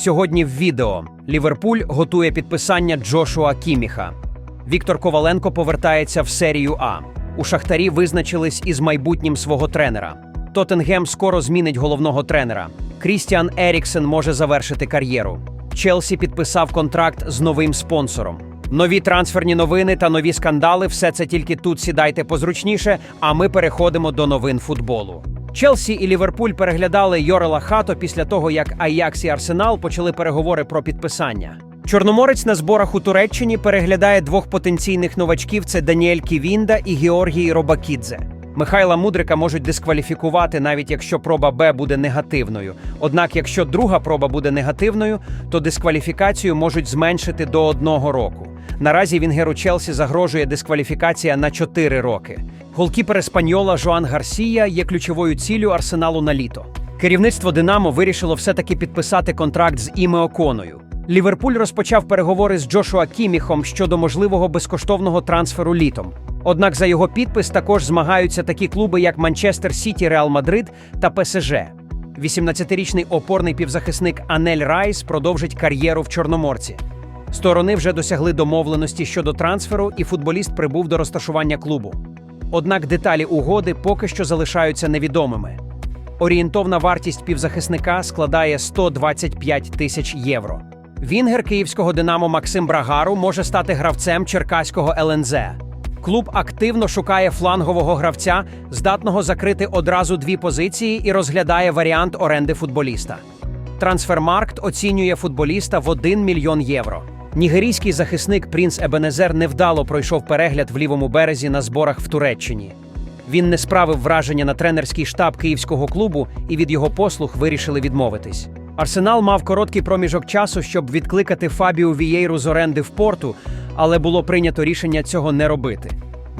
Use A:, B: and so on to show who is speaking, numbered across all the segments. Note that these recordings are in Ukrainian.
A: Сьогодні в відео Ліверпуль готує підписання Джошуа Кіміха. Віктор Коваленко повертається в серію А. У Шахтарі визначились із майбутнім свого тренера. Тоттенгем скоро змінить головного тренера. Крістіан Еріксен може завершити кар'єру. Челсі підписав контракт з новим спонсором. Нові трансферні новини та нові скандали все це тільки тут сідайте позручніше, а ми переходимо до новин футболу. Челсі і Ліверпуль переглядали Йорела Хато після того, як Аякс і Арсенал почали переговори про підписання. Чорноморець на зборах у Туреччині переглядає двох потенційних новачків: це Даніель Ківінда і Георгій Робакідзе. Михайла Мудрика можуть дискваліфікувати, навіть якщо проба Б буде негативною. Однак, якщо друга проба буде негативною, то дискваліфікацію можуть зменшити до одного року. Наразі Вінгеру Челсі загрожує дискваліфікація на 4 роки. Голкіпер Еспаньола Жоан Гарсія є ключовою ціллю арсеналу на літо. Керівництво Динамо вирішило все-таки підписати контракт з Іме Оконою. Ліверпуль розпочав переговори з Джошуа Кіміхом щодо можливого безкоштовного трансферу літом. Однак за його підпис також змагаються такі клуби, як Манчестер Сіті, Реал Мадрид та ПСЖ. 18-річний опорний півзахисник Анель Райс продовжить кар'єру в Чорноморці. Сторони вже досягли домовленості щодо трансферу, і футболіст прибув до розташування клубу. Однак деталі угоди поки що залишаються невідомими. Орієнтовна вартість півзахисника складає 125 тисяч євро. Вінгер київського Динамо Максим Брагару може стати гравцем черкаського ЛНЗ. Клуб активно шукає флангового гравця, здатного закрити одразу дві позиції і розглядає варіант оренди футболіста. Трансфермаркт оцінює футболіста в 1 мільйон євро. Нігерійський захисник Принц Ебенезер невдало пройшов перегляд в лівому березі на зборах в Туреччині. Він не справив враження на тренерський штаб київського клубу і від його послуг вирішили відмовитись. Арсенал мав короткий проміжок часу, щоб відкликати Фабіу Вієйру з оренди в порту, але було прийнято рішення цього не робити.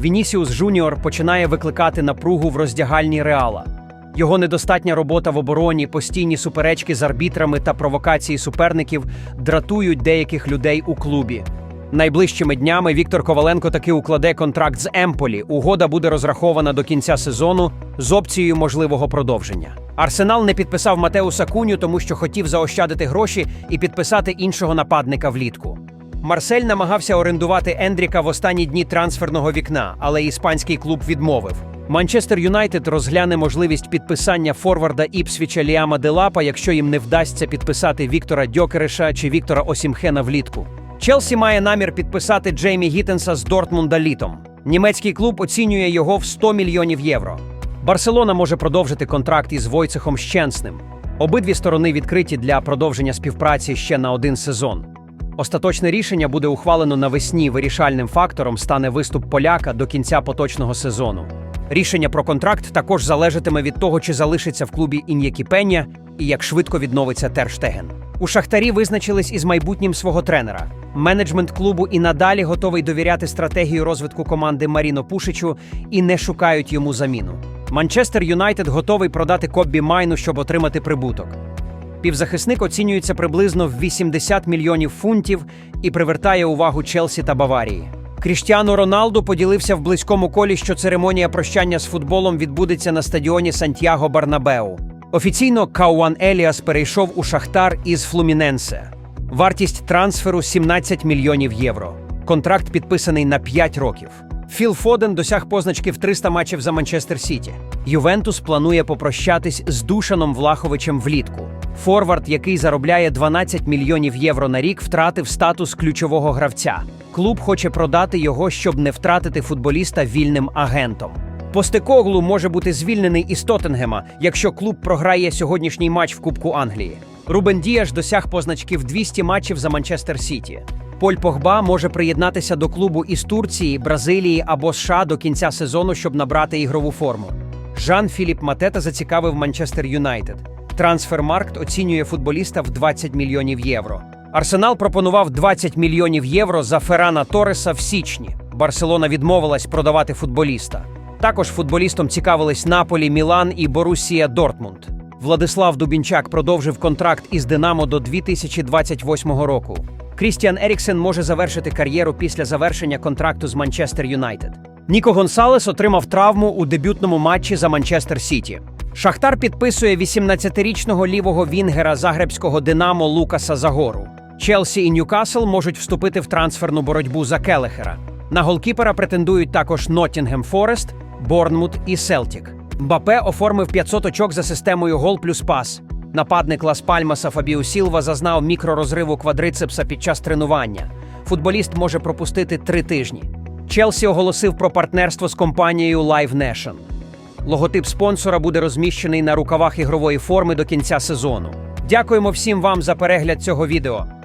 A: Вінісіус Жуніор починає викликати напругу в роздягальні реала. Його недостатня робота в обороні, постійні суперечки з арбітрами та провокації суперників дратують деяких людей у клубі. Найближчими днями Віктор Коваленко таки укладе контракт з Емполі. Угода буде розрахована до кінця сезону з опцією можливого продовження. Арсенал не підписав Матеуса Куню, тому що хотів заощадити гроші і підписати іншого нападника влітку. Марсель намагався орендувати Ендріка в останні дні трансферного вікна, але іспанський клуб відмовив. Манчестер Юнайтед розгляне можливість підписання форварда Іпсвіча Ліама Делапа, якщо їм не вдасться підписати Віктора Дьокереша чи Віктора Осімхена влітку. Челсі має намір підписати Джеймі Гіттенса з Дортмунда літом. Німецький клуб оцінює його в 100 мільйонів євро. Барселона може продовжити контракт із Войцехом Щенсним. Обидві сторони відкриті для продовження співпраці ще на один сезон. Остаточне рішення буде ухвалено навесні. Вирішальним фактором стане виступ поляка до кінця поточного сезону. Рішення про контракт також залежатиме від того, чи залишиться в клубі Ін'єкі Пеня і як швидко відновиться Терштеген. У Шахтарі визначились із майбутнім свого тренера. Менеджмент клубу і надалі готовий довіряти стратегію розвитку команди Маріно Пушичу і не шукають йому заміну. Манчестер Юнайтед готовий продати Коббі Майну, щоб отримати прибуток. Півзахисник оцінюється приблизно в 80 мільйонів фунтів і привертає увагу Челсі та Баварії. Кріштіану Роналду поділився в близькому колі, що церемонія прощання з футболом відбудеться на стадіоні Сантьяго Барнабеу. Офіційно Кауан Еліас перейшов у Шахтар із Флуміненсе. Вартість трансферу 17 мільйонів євро. Контракт підписаний на 5 років. Філ Фоден досяг позначки в 300 матчів за Манчестер Сіті. Ювентус планує попрощатись з Душаном Влаховичем влітку. Форвард, який заробляє 12 мільйонів євро на рік, втратив статус ключового гравця. Клуб хоче продати його, щоб не втратити футболіста вільним агентом. Постекоглу може бути звільнений із Тоттенгема, якщо клуб програє сьогоднішній матч в Кубку Англії. Рубен Діаш досяг позначки в 200 матчів за Манчестер Сіті. Поль Погба може приєднатися до клубу із Турції, Бразилії або США до кінця сезону, щоб набрати ігрову форму. Жан Філіп Матета зацікавив Манчестер Юнайтед. Трансфермаркт оцінює футболіста в 20 мільйонів євро. Арсенал пропонував 20 мільйонів євро за Феррана Тореса в січні. Барселона відмовилась продавати футболіста. Також футболістом цікавились Наполі, Мілан і Борусія Дортмунд. Владислав Дубінчак продовжив контракт із Динамо до 2028 року. Крістіан Еріксен може завершити кар'єру після завершення контракту з Манчестер Юнайтед. Ніко Гонсалес отримав травму у дебютному матчі за Манчестер Сіті. Шахтар підписує 18-річного лівого вінгера загребського Динамо Лукаса Загору. Челсі і Ньюкасл можуть вступити в трансферну боротьбу за Келехера. На голкіпера претендують також Ноттінгем Форест, Борнмут і Селтік. Мбапе оформив 500 очок за системою гол плюс пас. Нападник Лас Пальмаса Фабіо Сілва зазнав мікророзриву квадрицепса під час тренування. Футболіст може пропустити три тижні. Челсі оголосив про партнерство з компанією Live Nation. Логотип спонсора буде розміщений на рукавах ігрової форми до кінця сезону. Дякуємо всім вам за перегляд цього відео.